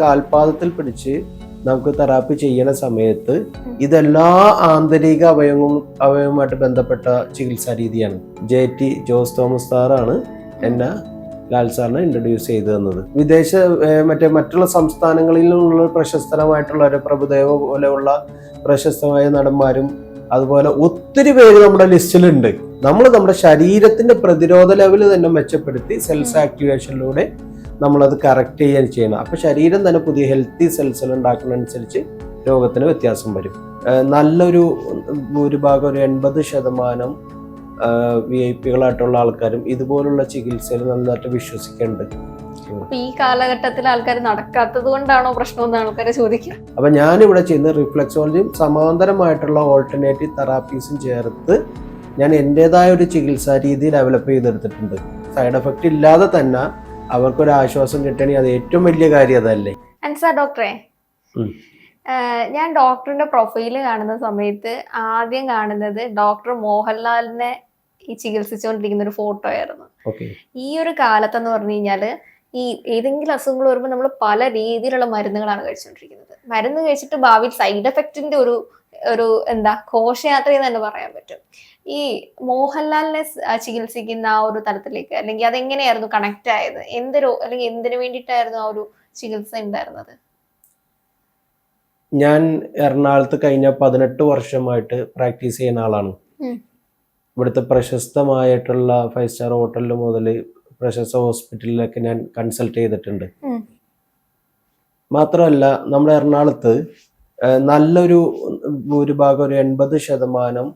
കാൽപാദത്തിൽ പിടിച്ച് നമുക്ക് തെറാപ്പി ചെയ്യുന്ന സമയത്ത് ഇതെല്ലാ ആന്തരിക അവയവവും അവയവുമായിട്ട് ബന്ധപ്പെട്ട ചികിത്സാ രീതിയാണ്. ജെ ടി ജോസ് തോമസ് സാറാണ് എന്നെ ലാൽ സാറിനെ ഇൻട്രൊഡ്യൂസ് ചെയ്തു തന്നത്. വിദേശ മറ്റേ മറ്റുള്ള സംസ്ഥാനങ്ങളിൽ നിന്നുള്ള പ്രശസ്തമായിട്ടുള്ള ഒരു പ്രഭുദേവ പോലെയുള്ള പ്രശസ്തമായ നടന്മാരും അതുപോലെ ഒത്തിരി പേര് നമ്മുടെ ലിസ്റ്റിലുണ്ട്. നമ്മൾ നമ്മുടെ ശരീരത്തിന്റെ പ്രതിരോധ ലെവൽ തന്നെ മെച്ചപ്പെടുത്തി സെൽസ് ആക്ടിവേഷനിലൂടെ നമ്മളത് കറക്റ്റ് ചെയ്യാൻ ചെയ്യണം. അപ്പൊ ശരീരം തന്നെ പുതിയ ഹെൽത്തി സെൽസ് ഉണ്ടാക്കുന്നതനുസരിച്ച് രോഗത്തിന് വ്യത്യാസം വരും. നല്ലൊരു ഭൂരിഭാഗം ഒരു എൺപത് ശതമാനം വി ഐ പികളായിട്ടുള്ള ആൾക്കാരും ഇതുപോലുള്ള ചികിത്സയിൽ നന്നായിട്ട് വിശ്വസിക്കുന്നുണ്ട് അപ്പൊ ഈ കാലഘട്ടത്തിൽ ആൾക്കാർ നടക്കാത്തത് കൊണ്ടാണോ പ്രശ്നം ആൾക്കാരെ ചോദിക്കുക അപ്പൊ ഞാനിവിടെ ചെയ്യുന്ന റിഫ്ലക്സോളജിയും സമാന്തരമായിട്ടുള്ള ഓൾട്ടർനേറ്റീവ് തെറാപ്പീസും ചേർത്ത് ഞാൻ എന്റെതായ ഒരു ചികിത്സാ രീതി ഡെവലപ്പ് ചെയ്തെടുത്തിട്ടുണ്ട്. സൈഡ് എഫക്റ്റ് ഇല്ലാതെ തന്നെ അവർക്കൊരു ആശ്വാസം കിട്ടണേ അത് ഏറ്റവും വലിയ കാര്യം അതല്ലേ. ഡോക്ടറെ ഞാൻ ഡോക്ടറിന്റെ പ്രൊഫൈൽ കാണുന്ന സമയത്ത് ആദ്യം കാണുന്നത് ഡോക്ടർ മോഹൻലാലിനെ ഈ ചികിത്സിച്ചുകൊണ്ടിരിക്കുന്ന ഒരു ഫോട്ടോ ആയിരുന്നു ഈ ഒരു കാലത്തെന്ന് പറഞ്ഞു കഴിഞ്ഞാൽ ഈ ഏതെങ്കിലും അസുഖങ്ങൾ വരുമ്പോൾ നമ്മൾ പല രീതിയിലുള്ള മരുന്നുകളാണ് കഴിച്ചുകൊണ്ടിരിക്കുന്നത്. മരുന്ന് കഴിച്ചിട്ട് ഭാവിയിൽ സൈഡ് എഫക്റ്റിന്റെ ഒരു ഒരു എന്താ ഘോഷയാത്ര എന്ന് തന്നെ പറയാൻ പറ്റും. ഈ മോഹൻലാലിനെ ചികിത്സിക്കുന്ന ആ ഒരു തലത്തിലേക്ക് അല്ലെങ്കിൽ അതെങ്ങനെയായിരുന്നു കണക്ട് ആയത് എന്തൊരു അല്ലെങ്കിൽ എന്തിനു വേണ്ടിയിട്ടായിരുന്നു ആ ഒരു ചികിത്സ ഉണ്ടായിരുന്നത് ഞാൻ എറണാകുളത്ത് കഴിഞ്ഞ പതിനെട്ട് വർഷമായിട്ട് പ്രാക്ടീസ് ചെയ്യുന്ന ആളാണ്. ഇവിടുത്തെ പ്രശസ്തമായിട്ടുള്ള ഫൈവ് സ്റ്റാർ ഹോട്ടലിൽ മുതൽ പ്രശസ്ത ഹോസ്പിറ്റലിലൊക്കെ ഞാൻ കൺസൾട്ട് ചെയ്തിട്ടുണ്ട്. മാത്രമല്ല നമ്മുടെ എറണാകുളത്ത് നല്ലൊരു ഭൂരിഭാഗം ഒരു എൺപത് ശതമാനം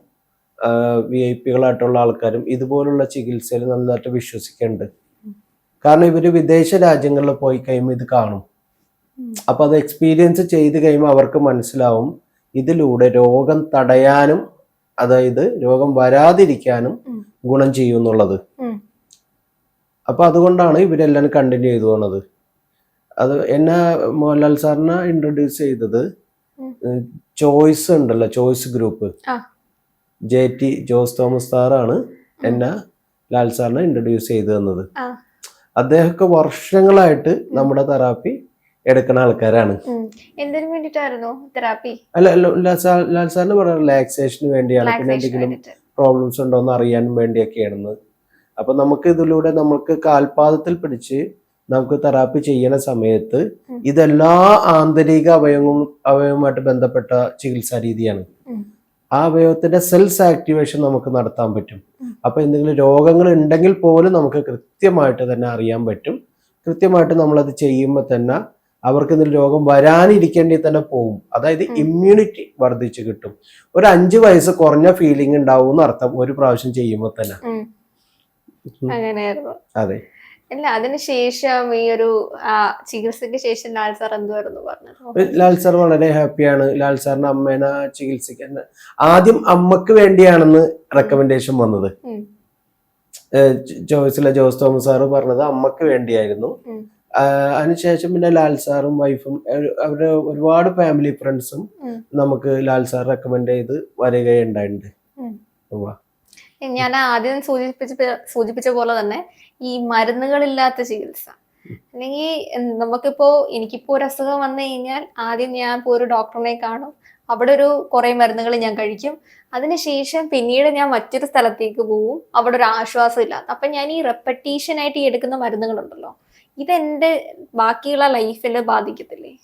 വി ഐ പികളായിട്ടുള്ള ആൾക്കാരും ഇതുപോലുള്ള ചികിത്സയിൽ നന്നായിട്ട് വിശ്വസിക്കുന്നുണ്ട് കാരണം ഇവർ വിദേശ രാജ്യങ്ങളിൽ പോയി കഴിയുമ്പോൾ ഇത് കാണും. അപ്പൊ അത് എക്സ്പീരിയൻസ് ചെയ്ത് കഴിയുമ്പോൾ അവർക്ക് മനസ്സിലാവും ഇതിലൂടെ രോഗം തടയാനും അതായത് രോഗം വരാതിരിക്കാനും ഗുണം ചെയ്യും എന്നുള്ളത്. അപ്പൊ അതുകൊണ്ടാണ് ഇവരെല്ലാം കണ്ടിന്യൂ ചെയ്തു പോണത് അത് എന്നെ മോഹൻലാൽ സാറിനെ ഇൻട്രൊഡ്യൂസ് ചെയ്തത് ചോയ്സ് ഉണ്ടല്ലോ choice group. J T Jose Thomas സാറാണ് എന്നെ ലാൽ സാറിനെ ഇൻട്രൊഡ്യൂസ് ചെയ്തു തന്നത്. അദ്ദേഹമൊക്കെ വർഷങ്ങളായിട്ട് നമ്മുടെ തെറാപ്പി എടുക്കുന്ന ആൾക്കാരാണ്. എന്തിനു വേണ്ടിട്ടായിരുന്നു തെറാപ്പി? അല്ല ലാൽ സാറിന് പറഞ്ഞ റിലാക്സേഷന് വേണ്ടിയാണ്. പിന്നെ എന്തെങ്കിലും പ്രോബ്ലംസ് ഉണ്ടോ എന്ന് അറിയാൻ വേണ്ടിയൊക്കെയാണെന്ന് അപ്പൊ നമുക്ക് ഇതിലൂടെ നമുക്ക് കാൽപാദത്തിൽ പിടിച്ച് നമുക്ക് തെറാപ്പി ചെയ്യുന്ന സമയത്ത്. ഇതെല്ലാ ആന്തരിക അവയവവും അവയവുമായിട്ട് ബന്ധപ്പെട്ട ചികിത്സാ രീതിയാണ്. ആ അവയവത്തിന്റെ സെൽസ് ആക്ടിവേഷൻ നമുക്ക് നടത്താൻ പറ്റും. അപ്പൊ എന്തെങ്കിലും രോഗങ്ങൾ ഉണ്ടെങ്കിൽ പോലും നമുക്ക് കൃത്യമായിട്ട് തന്നെ അറിയാൻ പറ്റും. കൃത്യമായിട്ട് നമ്മളത് ചെയ്യുമ്പോൾ തന്നെ അവർക്ക് എന്തെങ്കിലും രോഗം വരാനിരിക്കേണ്ടി തന്നെ പോകും അതായത് ഇമ്മ്യൂണിറ്റി വർദ്ധിച്ചു കിട്ടും. ഒരു അഞ്ചു വയസ്സ് കുറഞ്ഞ ഫീലിംഗ് ഉണ്ടാവും എന്നർത്ഥം ഒരു പ്രാവശ്യം ചെയ്യുമ്പോൾ തന്നെ. അതെ. അല്ല അതിനുശേഷം ഈ ഒരു ചികിത്സക്ക് ചികിത്സയ്ക്ക് ശേഷം ലാൽ സാർ എന്തുവായിരുന്നു പറഞ്ഞത്? ലാൽ സാർ വളരെ ഹാപ്പിയാണ്. ലാൽ സാറിന് അമ്മേനെ ചികിത്സിക്കാൻ. ആദ്യം അമ്മയ്ക്ക് വേണ്ടിയാണെന്ന് റെക്കമെൻഡേഷൻ വന്നത്. ജോയ്സിലെ ജോസ് തോമസ് സാറ് പറഞ്ഞത് അമ്മയ്ക്ക് വേണ്ടിയായിരുന്നു. അതിനുശേഷം പിന്നെ ലാൽ സാറും വൈഫും അവരുടെ ഒരുപാട് ഫാമിലി ഫ്രണ്ട്സും നമുക്ക് ലാൽ സാർ റെക്കമെൻഡ് ചെയ്ത് വരികയുണ്ടായിട്ടുണ്ട്. ഞാൻ ആദ്യം സൂചിപ്പിച്ച സൂചിപ്പിച്ച പോലെ തന്നെ ഈ മരുന്നുകളില്ലാത്ത ചികിത്സ. അല്ലെങ്കിൽ നമുക്കിപ്പോ എനിക്കിപ്പോ ഒരു അസുഖം വന്നു കഴിഞ്ഞാൽ ആദ്യം ഞാൻ ഇപ്പോൾ ഒരു ഡോക്ടറിനെ കാണും. അവിടെ ഒരു കുറെ മരുന്നുകൾ ഞാൻ കഴിക്കും. അതിനുശേഷം പിന്നീട് ഞാൻ മറ്റൊരു സ്ഥലത്തേക്ക് പോവും. അവിടെ ഒരു ആശ്വാസം ഇല്ലാത്ത. അപ്പൊ ഞാൻ ഈ റെപ്പറ്റീഷൻ ആയിട്ട് ഈ എടുക്കുന്ന മരുന്നുകളുണ്ടല്ലോ ഇതെന്റെ ബാക്കിയുള്ള ലൈഫിൽ ബാധിക്കത്തില്ലേ?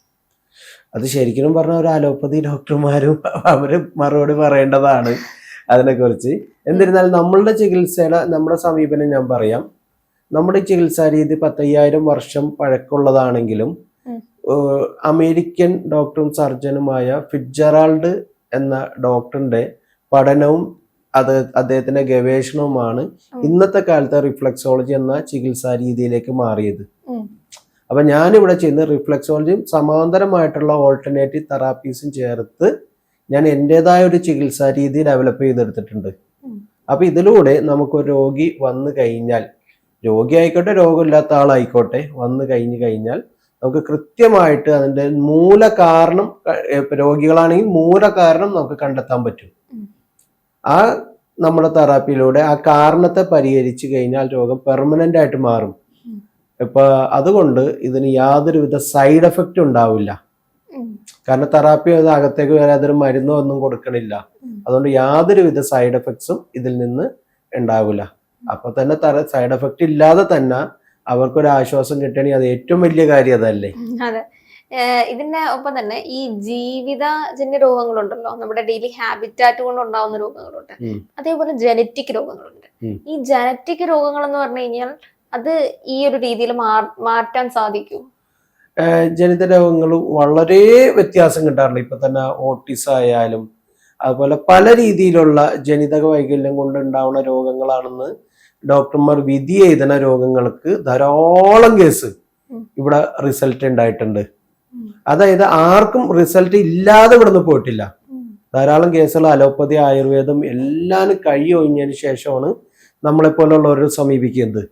അത് ശരിക്കും പറഞ്ഞ ഒരു അലോപ്പതി ഡോക്ടർമാരും അവർ മറുപടി പറയേണ്ടതാണ്. അതിനെക്കുറിച്ച്. എന്നിരുന്നാൽ നമ്മളുടെ ചികിത്സയുടെ നമ്മുടെ സമീപനം ഞാൻ പറയാം. നമ്മുടെ ചികിത്സാ രീതി പത്തയ്യായിരം വർഷം പഴക്കമുള്ളതാണെങ്കിലും അമേരിക്കൻ ഡോക്ടറും സർജനുമായ ഫിറ്റ്ജറാൾഡ് എന്ന ഡോക്ടറിന്റെ പഠനവും അത് അദ്ദേഹത്തിന്റെ ഗവേഷണവുമാണ് ഇന്നത്തെ കാലത്തെ റിഫ്ലക്സോളജി എന്ന ചികിത്സാ രീതിയിലേക്ക് മാറിയത്. അപ്പൊ ഞാനിവിടെ ചെയ്യുന്ന റിഫ്ലക്സോളജിയും സമാന്തരമായിട്ടുള്ള ഓൾട്ടർനേറ്റീവ് തെറാപ്പീസും ചേർത്ത് ഞാൻ എന്റെതായ ഒരു ചികിത്സാ രീതി ഡെവലപ്പ് ചെയ്തെടുത്തിട്ടുണ്ട്. അപ്പൊ ഇതിലൂടെ നമുക്ക് ഒരു രോഗി വന്നു കഴിഞ്ഞാൽ രോഗി ആയിക്കോട്ടെ രോഗമില്ലാത്ത ആളായിക്കോട്ടെ വന്നു കഴിഞ്ഞു കഴിഞ്ഞാൽ നമുക്ക് കൃത്യമായിട്ട് അതിന്റെ മൂല കാരണം രോഗികളാണെങ്കിൽ മൂല കാരണം നമുക്ക് കണ്ടെത്താൻ പറ്റും ആ നമ്മുടെ തെറാപ്പിയിലൂടെ ആ കാരണത്തെ പരിഹരിച്ചു കഴിഞ്ഞാൽ രോഗം പെർമനന്റ് ആയിട്ട് മാറും. ഇപ്പൊ അതുകൊണ്ട് ഇതിന് യാതൊരുവിധ സൈഡ് എഫക്റ്റ് ഉണ്ടാവില്ല. കാരണം തെറാപ്പി അത് അകത്തേക്ക് വരാതൊരു മരുന്നോ ഒന്നും കൊടുക്കണില്ല. അതുകൊണ്ട് യാതൊരുവിധ സൈഡ് എഫക്ട്സും ഇതിൽ നിന്ന് ഉണ്ടാവില്ല. അപ്പൊ തന്നെ സൈഡ് എഫക്റ്റ് ഇല്ലാതെ തന്നെ അവർക്കൊരു ആശ്വാസം കിട്ടണി അത് ഏറ്റവും വലിയ കാര്യം അതല്ലേ. അതെ. ഇതിന്റെ ഒപ്പം തന്നെ ഈ ജീവിതജന്യ രോഗങ്ങളുണ്ടല്ലോ. നമ്മുടെ ഡെയിലി ഹാബിറ്റാറ്റ് കൊണ്ട് ഉണ്ടാവുന്ന രോഗങ്ങളുണ്ട് അതേപോലെ ജനറ്റിക് രോഗങ്ങളുണ്ട്. ഈ ജനറ്റിക് രോഗങ്ങൾ എന്ന് പറഞ്ഞു കഴിഞ്ഞാൽ അത് ഈ ഒരു രീതിയിൽ മാറ്റാൻ സാധിക്കും. ജനിത രോഗങ്ങൾ വളരെ വ്യത്യാസം കിട്ടാറില്ല ഇപ്പം തന്നെ ഓട്ടിസ് ആയാലും അതുപോലെ പല രീതിയിലുള്ള ജനിതക വൈകല്യം കൊണ്ടുണ്ടാവുന്ന രോഗങ്ങളാണെന്ന് ഡോക്ടർമാർ വിധി എഴുതുന്ന രോഗങ്ങൾക്ക് ധാരാളം കേസ് ഇവിടെ റിസൾട്ട് ഉണ്ടായിട്ടുണ്ട്. അതായത് ആർക്കും റിസൾട്ട് ഇല്ലാതെ ഇവിടുന്ന് പോയിട്ടില്ല. ധാരാളം കേസുകൾ അലോപ്പതി ആയുർവേദം എല്ലാം കൈ ഒഴിഞ്ഞതിന് ശേഷമാണ് നമ്മളെപ്പോലുള്ളവരെ സമീപിക്കുന്നത്.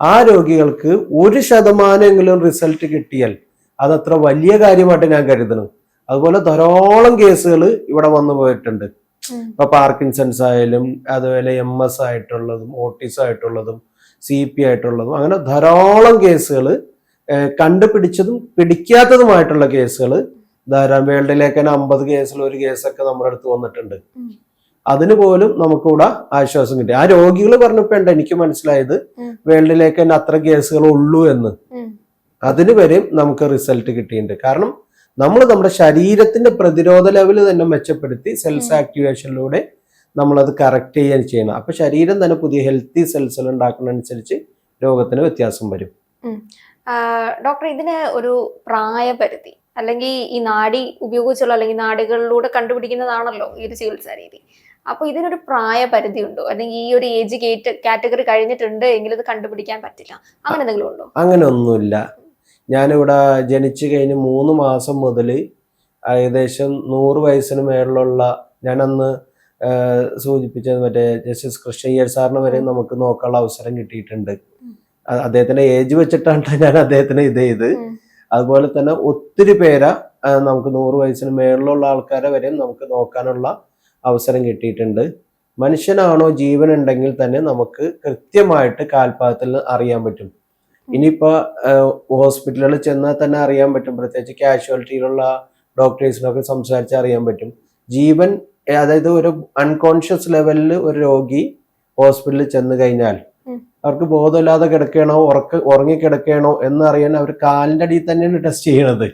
ആ രോഗികൾക്ക് ഒരു ശതമാനമെങ്കിലും റിസൾട്ട് കിട്ടിയാൽ അതത്ര വലിയ കാര്യമായിട്ട് ഞാൻ കരുതണം അതുപോലെ ധാരാളം കേസുകൾ ഇവിടെ വന്നു പോയിട്ടുണ്ട്. ഇപ്പൊ പാർക്കിൻസൺസ് ആയാലും അതുപോലെ എം എസ് ആയിട്ടുള്ളതും ഓട്ടിസ് ആയിട്ടുള്ളതും സി പി ആയിട്ടുള്ളതും അങ്ങനെ ധാരാളം കേസുകൾ കണ്ടുപിടിച്ചതും പിടിക്കാത്തതുമായിട്ടുള്ള കേസുകൾ ധാരാളം വേൾഡിലേക്ക് തന്നെ അമ്പത് കേസിൽ ഒരു കേസൊക്കെ നമ്മുടെ അടുത്ത് വന്നിട്ടുണ്ട്. അതിന് പോലും നമുക്കിവിടെ ആശ്വാസം കിട്ടി. ആ രോഗികൾ പറഞ്ഞപ്പോണ്ട് എനിക്ക് മനസ്സിലായത്. വേൾഡിലേക്ക് തന്നെ അത്ര കേസുകൾ ഉള്ളൂ എന്ന്. അതിനുവരെയും അതിന് വരെയും നമുക്ക് റിസൾട്ട് കിട്ടിയിട്ടുണ്ട്. കാരണം നമ്മൾ നമ്മുടെ ശരീരത്തിന്റെ പ്രതിരോധ ലെവൽ തന്നെ മെച്ചപ്പെടുത്തി സെൽസ് ആക്ടിവേഷനിലൂടെ നമ്മളത് കറക്റ്റ് ചെയ്യാൻ ചെയ്യണം അപ്പൊ ശരീരം തന്നെ പുതിയ ഹെൽത്തി സെൽസുകൾ ഉണ്ടാക്കുന്നതനുസരിച്ച് രോഗത്തിന് വ്യത്യാസം വരും. ഡോക്ടർ ഇതിന് ഒരു പ്രായപരിധി അല്ലെങ്കിൽ ഈ നാടി ഉപയോഗിച്ചുള്ള അല്ലെങ്കിൽ നാഡികളിലൂടെ കണ്ടുപിടിക്കുന്നതാണല്ലോ ഈ ഒരു ചികിത്സാ രീതി. അപ്പൊ ഇതിനൊരു പ്രായപരിധി ഉണ്ടോ അല്ലെങ്കിൽ ഈ ഒരു ഏജ് ഗേറ്റ് കാറ്റഗറി കഴിഞ്ഞിട്ടുണ്ട് എങ്കിൽ ഇത് കണ്ടുപിടിക്കാൻ പറ്റില്ല. അങ്ങനെ എന്തെങ്കിലും ഉണ്ടോ? അങ്ങനെ ഒന്നുമില്ല ഞാനിവിടെ ജനിച്ചു കഴിഞ്ഞ് മൂന്ന് മാസം മുതൽ ഏകദേശം നൂറ് വയസ്സിന് മേളിലുള്ള ഞാനന്ന് സൂചിപ്പിച്ചത് മറ്റേ ജസ്റ്റിസ് കൃഷ്ണയ്യർ സാറിന് വരെ നമുക്ക് നോക്കാനുള്ള അവസരം കിട്ടിയിട്ടുണ്ട്. അദ്ദേഹത്തിന്റെ ഏജ് വെച്ചിട്ടാണ് ഞാൻ അദ്ദേഹത്തിന് ഇത് ചെയ്ത്. അതുപോലെ തന്നെ ഒത്തിരി പേരെ നമുക്ക് നൂറ് വയസ്സിന് മേളിലുള്ള ആൾക്കാരെ വരെയും നമുക്ക് നോക്കാനുള്ള അവസരം കിട്ടിയിട്ടുണ്ട്. മനുഷ്യനാണോ ജീവൻ ഉണ്ടെങ്കിൽ തന്നെ നമുക്ക് കൃത്യമായിട്ട് കാൽപാദത്തിൽ അറിയാൻ പറ്റും. ഇനിയിപ്പോ ഹോസ്പിറ്റലുകളിൽ ചെന്നാൽ തന്നെ അറിയാൻ പറ്റും. പ്രത്യേകിച്ച് കാഷ്വാലിറ്റിയിലുള്ള ഡോക്ടേഴ്സിനൊക്കെ സംസാരിച്ച് അറിയാൻ പറ്റും. ജീവൻ അതായത് ഒരു അൺകോൺഷ്യസ് ലെവലിൽ ഒരു രോഗി ഹോസ്പിറ്റലിൽ ചെന്ന് കഴിഞ്ഞാൽ അവർക്ക് ബോധമില്ലാതെ കിടക്കണോ ഉറക്ക ഉറങ്ങി കിടക്കണോ എന്നറിയാൻ അവർ കാലിന്റെ അടിയിൽ തന്നെയാണ് ടെസ്റ്റ് ചെയ്യണത്.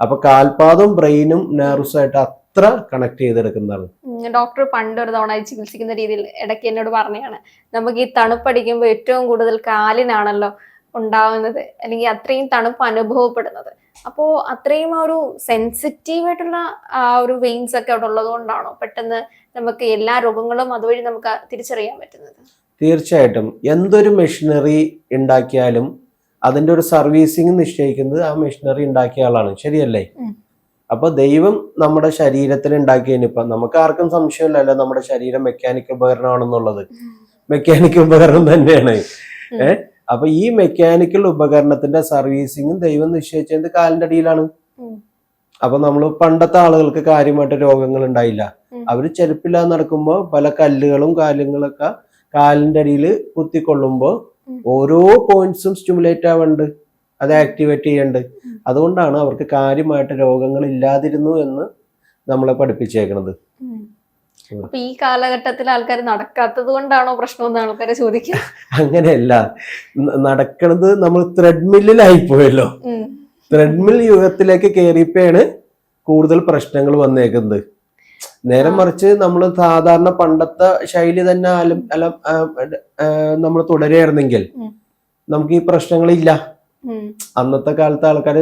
അപ്പൊ കാൽപാദവും ബ്രെയിനും നെർവ്സും ആയിട്ട് അത്ര കണക്ട് ചെയ്തെടുക്കുന്നതാണ്? ഡോക്ടർ പണ്ട് ഒരു തവണ ചികിത്സിക്കുന്ന രീതിയിൽ ഇടയ്ക്ക് എന്നോട് പറഞ്ഞാണ് നമുക്ക് ഈ തണുപ്പടിക്കുമ്പോൾ ഏറ്റവും കൂടുതൽ കാലിനാണല്ലോ ഉണ്ടാവുന്നത് അല്ലെങ്കിൽ അത്രയും തണുപ്പ് അനുഭവപ്പെടുന്നത്. അപ്പോ അത്രയും ആ ഒരു സെൻസിറ്റീവ് ആയിട്ടുള്ള ആ ഒരു വെയിൻസ് ഒക്കെ അവിടെ ഉള്ളത് കൊണ്ടാണോ പെട്ടെന്ന് നമുക്ക് എല്ലാ രോഗങ്ങളും അതുവഴി നമുക്ക് തിരിച്ചറിയാൻ പറ്റുന്നത്? തീർച്ചയായിട്ടും. എന്തൊരു മെഷീനറി ഉണ്ടാക്കിയാലും അതിന്റെ ഒരു സർവീസിങ് നിശ്ചയിക്കുന്നത് ആ മെഷീനറി ഉണ്ടാക്കിയ ആളാണ്. ശരിയല്ലേ. അപ്പൊ ദൈവം നമ്മുടെ ശരീരത്തിൽ ഉണ്ടാക്കിയതിന് ഇപ്പൊ നമുക്ക് ആർക്കും സംശയമില്ലല്ലോ നമ്മുടെ ശരീരം മെക്കാനിക്കൽ ഉപകരണമാണെന്നുള്ളത് മെക്കാനിക്കൽ ഉപകരണം തന്നെയാണ്. ഏഹ്? അപ്പൊ ഈ മെക്കാനിക്കൽ ഉപകരണത്തിന്റെ സർവീസിങ്ങും ദൈവം നിശ്ചയിച്ചത് കാലിന്റെ അടിയിലാണ്. അപ്പൊ നമ്മൾ പണ്ടത്തെ ആളുകൾക്ക് കാര്യമായിട്ട് രോഗങ്ങൾ ഉണ്ടായില്ല. അവർ ചെരുപ്പില്ലാതെ നടക്കുമ്പോൾ പല കല്ലുകളും കാര്യങ്ങളൊക്കെ കാലിന്റെ അടിയിൽ കുത്തിക്കൊള്ളുമ്പോൾ ഓരോ പോയിന്റ്സും സ്റ്റിമുലേറ്റ് ആവുന്നുണ്ട് അത് ആക്ടിവേറ്റ് ചെയ്യേണ്ടത് അതുകൊണ്ടാണ് അവർക്ക് കാര്യമായിട്ട് രോഗങ്ങൾ ഇല്ലാതിരുന്നു എന്ന് നമ്മളെ. ഉം. അപ്പൊ ഈ കാലഘട്ടത്തിൽ ആൾക്കാർ നടക്കാത്തത് കൊണ്ടാണോ പ്രശ്നം എന്ന് ആൾക്കാരെ ചോദിക്കുക അങ്ങനെയല്ല നടക്കണത് നമ്മൾ ത്രെഡ്മില്ലിലായി പോയല്ലോ ത്രെഡ്മിൽ യുഗത്തിലേക്ക് കയറിയപ്പോഴാണ് കൂടുതൽ പ്രശ്നങ്ങൾ വന്നേക്കുന്നത് നേരെ. മറിച്ച് നമ്മൾ സാധാരണ പണ്ടത്തെ ശൈലി തന്നെ അല്ല നമ്മൾ തുടരുകയായിരുന്നെങ്കിൽ. നമുക്ക് ഈ പ്രശ്നങ്ങളില്ല. അന്നത്തെ കാലത്ത് ആൾക്കാർ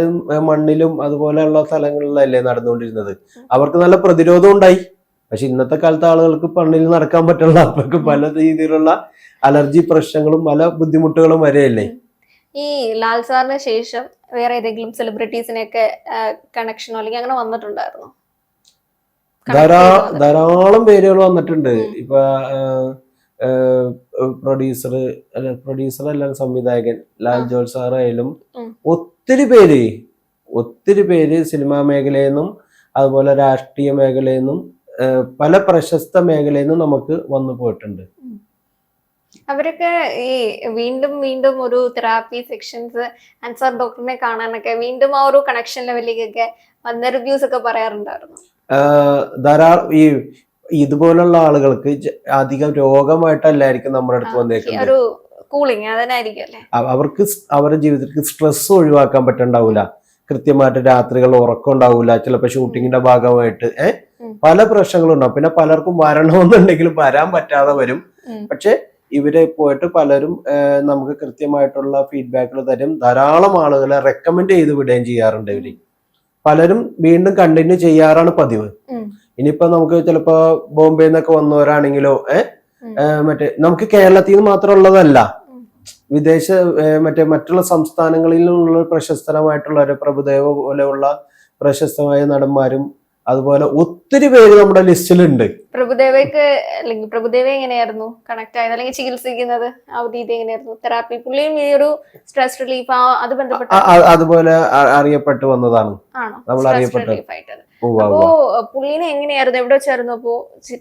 മണ്ണിലും അതുപോലെയുള്ള സ്ഥലങ്ങളിലല്ലേ നടന്നുകൊണ്ടിരുന്നത്. അവർക്ക് നല്ല പ്രതിരോധം ഉണ്ടായി. പക്ഷെ ഇന്നത്തെ കാലത്ത് ആളുകൾക്ക് മണ്ണിൽ നടക്കാൻ പറ്റുള്ള അവർക്ക് പല രീതിയിലുള്ള അലർജി പ്രശ്നങ്ങളും പല ബുദ്ധിമുട്ടുകളും വരെയല്ലേ? ഈ ലാൽ സാറിന് ശേഷം വേറെ ഏതെങ്കിലും സെലിബ്രിറ്റീസിനെയൊക്കെ കണക്ഷനോ അല്ലെങ്കിൽ അങ്ങനെ വന്നിട്ടുണ്ടായിരുന്നു? ധാരാളം പേരുകൾ വന്നിട്ടുണ്ട്. ഇപ്പൊ പ്രൊഡ്യൂസർ അല്ല പ്രൊഡ്യൂസർ അല്ല സംവിധായകൻ ലാൽ. ജോൾ സാറായാലും ഒത്തിരി പേര് ഒത്തിരി പേര് സിനിമാ മേഖലയിൽ നിന്നും അതുപോലെ രാഷ്ട്രീയ മേഖലയിൽ നിന്നും പല പ്രശസ്ത മേഖലയിൽ നിന്നും നമുക്ക് വന്നു പോയിട്ടുണ്ട്. അവരൊക്കെ ഈ വീണ്ടും വീണ്ടും ഒരു തെറാപ്പി സെക്ഷൻസ് ആൻസർ ഡോക്ടറിനെ കാണാനൊക്കെ വീണ്ടും ആ ഒരു കണക്ഷൻ ലെവലിലേക്കൊക്കെ വന്ന റിവ്യൂസ് ഒക്കെ പറയാറുണ്ടായിരുന്നു. ധാരാളം ഈ ഇതുപോലുള്ള ആളുകൾക്ക് അധികം രോഗമായിട്ടല്ലായിരിക്കും നമ്മുടെ അടുത്ത് വന്നേക്കുന്നത്. കൂളിംഗ് അതിനായിരിക്കും അവർക്ക് അവരുടെ ജീവിതത്തിൽ സ്ട്രെസ് ഒഴിവാക്കാൻ പറ്റണ്ടാവൂല. കൃത്യമായിട്ട് രാത്രികൾ ഉറക്കം ഉണ്ടാവൂല. ചിലപ്പോൾ ഷൂട്ടിങ്ങിന്റെ ഭാഗമായിട്ട് ഏഹ് പല പ്രശ്നങ്ങളും ഉണ്ടാവും പിന്നെ പലർക്കും വരണമെന്നുണ്ടെങ്കിലും വരാൻ പറ്റാതെ വരും. പക്ഷെ ഇവരെ പോയിട്ട് പലരും നമുക്ക് കൃത്യമായിട്ടുള്ള ഫീഡ്ബാക്കുകൾ തരും. ധാരാളം ആളുകളെ റെക്കമെൻഡ് ചെയ്ത് വിടുകയും ചെയ്യാറുണ്ട് ഇവർ. പലരും വീണ്ടും കണ്ടിന്യൂ ചെയ്യാറാണ് പതിവ്. ഇനിയിപ്പോ നമുക്ക് ചിലപ്പോ ബോംബെ നിന്നൊക്കെ വന്നവരാണെങ്കിലോ ഏഹ് മറ്റേ നമുക്ക് കേരളത്തിൽ നിന്ന് മാത്രമുള്ളതല്ല ഉള്ളതല്ല. വിദേശ മറ്റേ മറ്റുള്ള സംസ്ഥാനങ്ങളിൽ നിന്നുള്ള പ്രശസ്തമായിട്ടുള്ള ഒരു പ്രഭുദേവ പോലെയുള്ള പ്രശസ്തമായ നടന്മാരും അതുപോലെ ഒത്തിരി പേര് നമ്മുടെ ലിസ്റ്റിലുണ്ട്. പ്രഭുദേവയ്ക്ക് അല്ലെങ്കിൽ പ്രഭുദേവ എങ്ങനെയായിരുന്നു കണക്ട് ആയത്? അല്ലെങ്കിൽ ചികിത്സിക്കുന്നത് ആ രീതി എങ്ങനെയായിരുന്നു? തെറാപ്പി പുള്ളിയും ഈ ഒരു സ്ട്രെസ് റിലീഫ് അത് ബന്ധപ്പെട്ട അതുപോലെ അറിയപ്പെട്ടു വന്നതാണ്. നമ്മൾ അറിയപ്പെട്ടത്. അപ്പോ പുള്ളിനെ എങ്ങനെയായിരുന്നു? എവിടെ വെച്ചായിരുന്നു അപ്പോ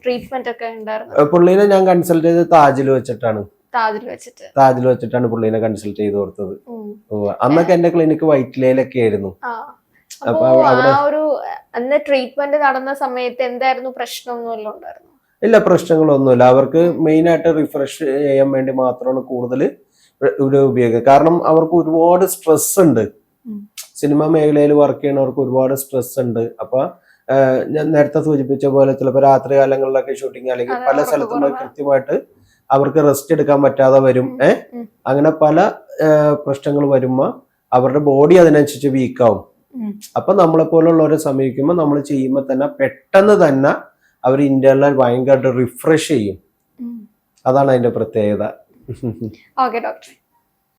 ട്രീറ്റ്മെന്റ് ഒക്കെ ഉണ്ടായിരുന്നു പുള്ളിനെ ഞാൻ കൺസൾട്ട് ചെയ്ത് താജിൽ വെച്ചിട്ടാണ്. താജിൽ വെച്ചിട്ട്. താജിൽ വെച്ചിട്ടാണ് പുള്ളീനെ കൺസൾട്ട് ചെയ്ത് കൊടുത്തത്. അന്നൊക്കെ എന്റെ ക്ലിനിക്ക് വൈറ്റിലയിലൊക്കെ ആയിരുന്നു. ആ. അപ്പൊ ആ ഒരു അന്ന് ട്രീറ്റ്മെന്റ് നടന്ന സമയത്ത് എന്തായിരുന്നു പ്രശ്നം ഉണ്ടായിരുന്നു? ഇല്ല പ്രശ്നങ്ങളൊന്നുമില്ല. അവർക്ക് മെയിൻ ആയിട്ട് റിഫ്രഷ് ചെയ്യാൻ വേണ്ടി മാത്രമാണ് കൂടുതൽ ഇവിടെ ഉപയോഗിക്കുക കാരണം അവർക്ക് ഒരുപാട് സ്ട്രെസ് ഉണ്ട്. സിനിമ മേഖലയിൽ വർക്ക് ചെയ്യണവർക്ക് ഒരുപാട് സ്ട്രെസ് ഉണ്ട്. അപ്പൊ ഞാൻ നേരത്തെ സൂചിപ്പിച്ച പോലെ ചിലപ്പോൾ രാത്രി കാലങ്ങളിലൊക്കെ ഷൂട്ടിങ് അല്ലെങ്കിൽ പല സ്ഥലത്തും കൃത്യമായിട്ട് അവർക്ക് റെസ്റ്റ് എടുക്കാൻ പറ്റാതെ വരും. ഏ അങ്ങനെ പല പ്രശ്നങ്ങൾ വരുമ്പോൾ അവരുടെ ബോഡി അതിനനുസരിച്ച് വീക്കാവും. അപ്പൊ നമ്മളെ പോലുള്ളവരെ സമീപിക്കുമ്പോൾ നമ്മൾ ചെയ്യുമ്പോൾ തന്നെ പെട്ടെന്ന് തന്നെ അവർ ഇന്റേണൽ ഭയങ്കരമായിട്ട് റിഫ്രഷ് ചെയ്യും. അതാണ് അതിന്റെ പ്രത്യേകത. Okay doctor